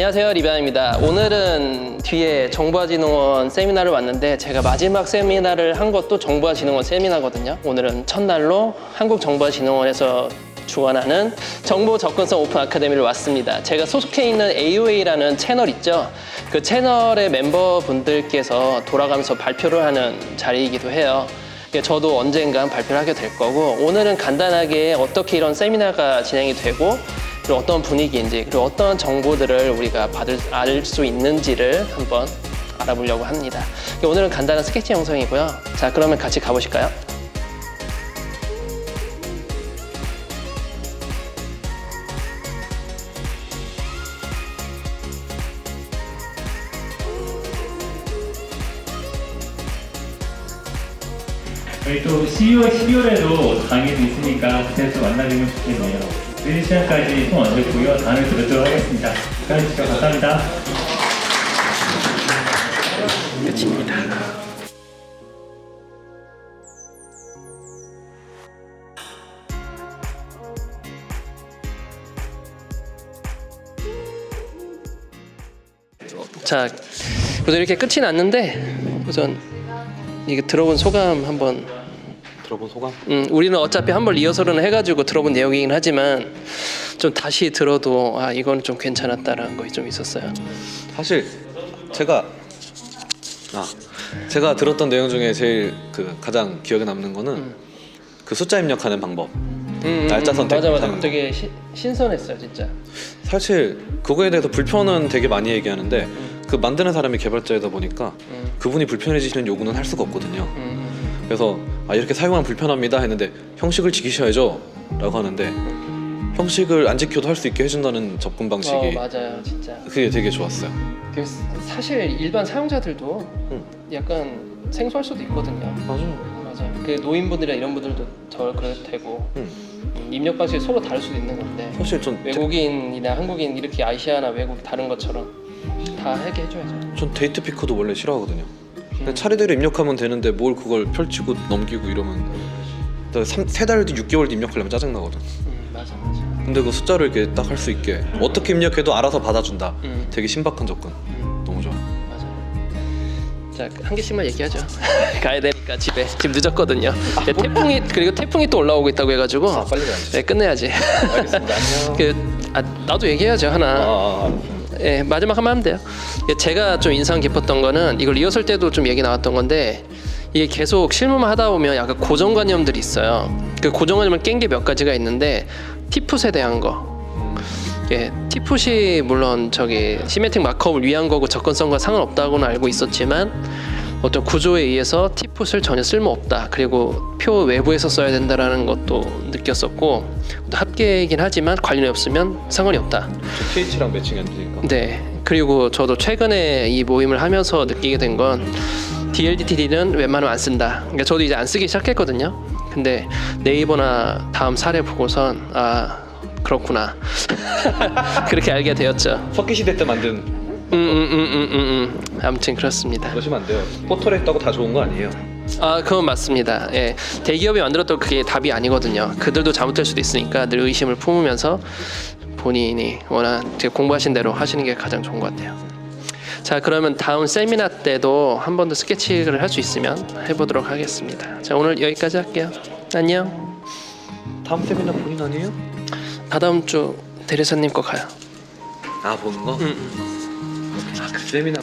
안녕하세요 리비안입니다. 오늘은 뒤에 정보화진흥원 세미나를 왔는데 제가 마지막 세미나를 한 것도 정보화진흥원 세미나거든요. 오늘은 첫날로 한국정보화진흥원에서 주관하는 정보 접근성 오픈 아카데미를 왔습니다. 제가 소속해 있는 AOA라는 채널 있죠. 그 채널의 멤버분들께서 돌아가면서 발표를 하는 자리이기도 해요. 예, 저도 언젠간 발표를 하게 될 거고 오늘은 간단하게 어떻게 이런 세미나가 진행이 되고 그리고 어떤 분위기인지 그리고 어떤 정보들을 우리가 받을 알 수 있는지를 한번 알아보려고 합니다. 오늘은 간단한 스케치 영상이고요. 자 그러면 같이 가보실까요? 저희 또 12월, 12월에도 강의도 있으니까 그때 또 만나뵈면 좋겠네요. 내일 시간까지 송 얹었고요. 다음에 또 뵙도록 하겠습니다. 시청해 주셔서 감사합니다. 끝입니다. 자, 우선 이렇게 끝이 났는데 우선 이게 들어본 소감 한번. 들어본 소감? 음, 우리는 어차피 한 번 리허설은 해가지고 들어본 내용이긴 하지만 좀 다시 들어도 아 이건 좀 괜찮았다라는 거좀 있었어요. 사실 제가 아 제가 들었던 내용 중에 제일 그 가장 기억에 남는 거는 그 숫자 입력하는 방법. 음, 날짜 선택 맞아 맞아 하는 거. 되게 시, 신선했어요 진짜. 사실 그거에 대해서 불편은 되게 많이 얘기하는데 그 만드는 사람이 개발자이다 보니까 음. 그분이 불편해지시는 요구는 할 수가 없거든요. 음, 그래서 아 이렇게 사용하면 불편합니다 했는데 형식을 지키셔야죠 라고 하는데 형식을 안 지켜도 할 수 있게 해준다는 접근 방식이 어 맞아요 진짜. 그게 되게 좋았어요. 그 사실 일반 사용자들도 응. 약간 생소할 수도 있거든요. 맞아요. 맞아요. 그 노인분들이나 이런 분들도 더 그래도 되고 응. 음, 입력 방식이 서로 다를 수도 있는 건데 사실 전 외국인이나 한국인 이렇게 아시아나 외국 다른 것처럼 다 하게 해줘야죠. 전 데이트 피커도 원래 싫어하거든요. 그냥 음. 차례대로 입력하면 되는데 뭘 그걸 펼치고 넘기고 이러면 세달 뒤 6개월 뒤 입력하려면 짜증 나거든. 음, 맞아 맞아. 근데 그 숫자를 이렇게 딱 할 수 있게 어떻게 입력해도 알아서 받아준다. 음. 되게 신박한 접근. 음. 너무 좋아. 맞아. 자한 개씩만 얘기하죠. 가야 되니까 집에 지금 늦었거든요. 네, 태풍이 그리고 태풍이 또 올라오고 있다고 해가지고 빨리 가야지. 네 끝내야지. 알겠습니다. 안녕. 그 아, 나도 얘기해야죠 아, 하나. 아, 아. 예, 마지막 한번 하면 돼요. 예, 제가 좀 인상 깊었던 거는 이걸 리허설 때도 좀 얘기 나왔던 건데 이게 계속 실무만 하다 보면 약간 고정관념들이 있어요. 그 고정관념을 깬 게 몇 가지가 있는데 티풋에 대한 거. 예, 티풋이 물론 저기 시메틱 마크업을 위한 거고 접근성과 상관없다고는 알고 있었지만 어떤 구조에 의해서 티풋을 전혀 쓸모없다. 그리고 표 외부에서 써야 된다라는 것도 느꼈었고 또 합계이긴 하지만 관련이 없으면 상관이 없다. 저 TH랑 매칭이 안 되니까. 네. 그리고 저도 최근에 이 모임을 하면서 느끼게 된 건 DLDTD는 웬만하면 안 쓴다. 그러니까 저도 이제 안 쓰기 시작했거든요. 근데 네이버나 다음 사례 보고선 아 그렇구나 그렇게 알게 되었죠. 석기 시대 때 만든 음, 음음음음음 음, 음. 아무튼 그렇습니다. 그러시면 안 돼요. 포털에 있다고 다 좋은 거 아니에요. 아 그건 맞습니다. 예, 대기업이 만들었던 그게 답이 아니거든요. 그들도 잘못될 수도 있으니까 늘 의심을 품으면서 본인이 이제 공부하신 대로 하시는 게 가장 좋은 것 같아요. 자 그러면 다음 세미나 때도 한 번 더 스케치를 할 수 있으면 해보도록 하겠습니다. 자 오늘 여기까지 할게요. 안녕. 다음 세미나 본인 아니에요? 다다음 주 대리사님 거 가요. 아 보는 거? 음. 아그 세미나